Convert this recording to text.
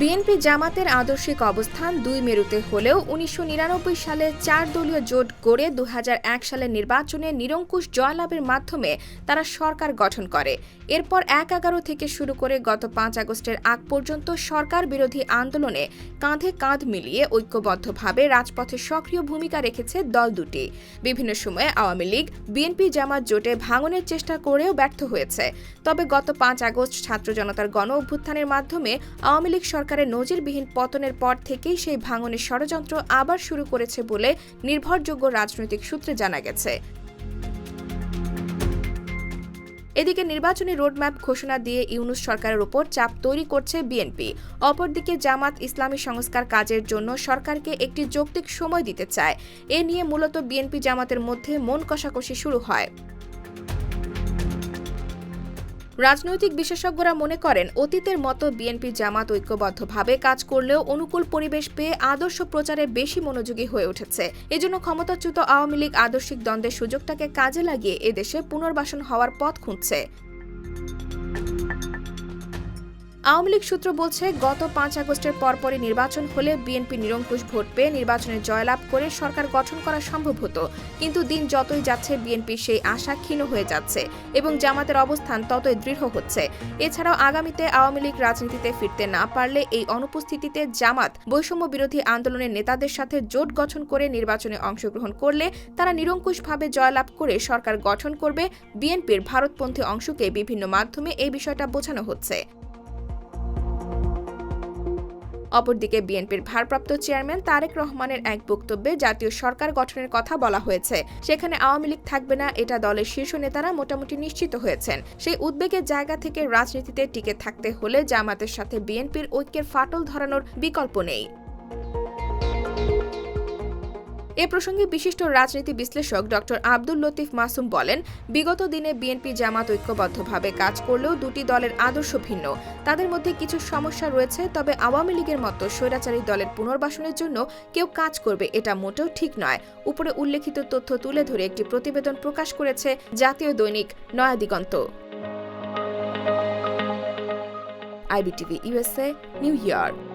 BNP জামাতের আদর্শিক অবস্থান দুই মেরুতে হলেও উনিশশো নিরানব্বই সালে চার দলীয় জোট গড়ে দু সালে নির্বাচনে নিরঙ্কুশ জয়লাভের মাধ্যমে তারা সরকার গঠন করে। এরপর এক এগারো থেকে শুরু করে গত পাঁচ আগস্টের আগ পর্যন্ত সরকার বিরোধী আন্দোলনে কাঁধে কাঁধ মিলিয়ে ঐক্যবদ্ধভাবে রাজপথে সক্রিয় ভূমিকা রেখেছে দল দুটি। বিভিন্ন সময়ে আওয়ামী লীগ, বিএনপি জামাত জোটে ভাঙনের চেষ্টা করেও ব্যর্থ হয়েছে। তবে গত পাঁচ আগস্ট ছাত্র জনতার গণ অভ্যুত্থানের মাধ্যমে আওয়ামী লীগ সরকারের নজিরবিহীন পতনের পর থেকেই সেই ভাঙনের ষড়যন্ত্র আবার শুরু করেছে বলে নির্ভরযোগ্য রাজনৈতিক সূত্রে জানা গেছে। এদিকে নির্বাচনী রোডম্যাপ ঘোষণা দিয়ে ইউনুস সরকারের উপর চাপ তৈরি করছে বিএনপি। অপরদিকে জামাত ইসলামী সংস্কার কাজের জন্য সরকারকে একটি যৌক্তিক সময় দিতে চায়। এ নিয়ে মূলত বিএনপি জামাতের মধ্যে মন কষাকষি শুরু হয়। রাজনৈতিক বিশেষজ্ঞরা মনে করেন, অতীতের মতো বিএনপি জামাত ঐক্যবদ্ধভাবে কাজ করলেও অনুকূল পরিবেশ পেয়ে আদর্শ প্রচারে বেশি মনোযোগী হয়ে উঠেছে। এজন্য ক্ষমতাচ্যুত আওয়ামী লীগ আদর্শিক দ্বন্দ্বের সুযোগটাকে কাজে লাগিয়ে এদেশে পুনর্বাসন হওয়ার পথ খুঁজছে। আওয়ামী লীগ সূত্র বলছে, গত পাঁচ আগস্টের পরপরই নির্বাচন হলে বিএনপি নিরঙ্কুশ ভোট পেয়ে নির্বাচনে জয়লাভ করে সরকার গঠন করা সম্ভব হতো। কিন্তু দিন যতই যাচ্ছে বিএনপির সেই আশা ক্ষীণ হয়ে যাচ্ছে এবং জামাতের অবস্থান ততই দৃঢ় হচ্ছে। এছাড়াও আগামীতে আওয়ামী লীগ রাজনীতিতে ফিরতে না পারলে এই অনুপস্থিতিতে জামাত বৈষম্য বিরোধী আন্দোলনের নেতাদের সাথে জোট গঠন করে নির্বাচনে অংশগ্রহণ করলে তারা নিরঙ্কুশভাবে জয়লাভ করে সরকার গঠন করবে। বিএনপির ভারতপন্থী অংশকে বিভিন্ন মাধ্যমে এই বিষয়টা বোঝানো হচ্ছে। অপরদিকে বিএনপির ভারপ্রাপ্ত চেয়ারম্যান তারেক রহমানের এক বক্তব্যে জাতীয় সরকার গঠনের কথা বলা হয়েছে। সেখানে আওয়ামী লীগ থাকবে না, এটা দলের শীর্ষ নেতারা মোটামুটি নিশ্চিত হয়েছেন। সেই উদ্বেগের জায়গা থেকে রাজনীতিতে টিকে থাকতে হলে জামাতের সাথে বিএনপির ঐক্যের ফাটল ধরানোর বিকল্প নেই। এ প্রসঙ্গে বিশিষ্ট রাজনীতি বিশ্লেষক ড আব্দুল লতিফ মাসুম বলেন, বিগত দিনে বিএনপি জামাত ঐক্যবদ্ধভাবে কাজ করলেও দুটি দলের আদর্শ ভিন্ন। তাদের মধ্যে কিছু সমস্যা রয়েছে, তবে আওয়ামী লীগের মতো স্বৈরাচারী দলের পুনর্বাসনের জন্য কেউ কাজ করবে এটা মোটেও ঠিক নয়। উপরে উল্লেখিত তথ্য তুলে ধরে একটি প্রতিবেদন প্রকাশ করেছে জাতীয় দৈনিক Nayadiganta IBTV USA New York.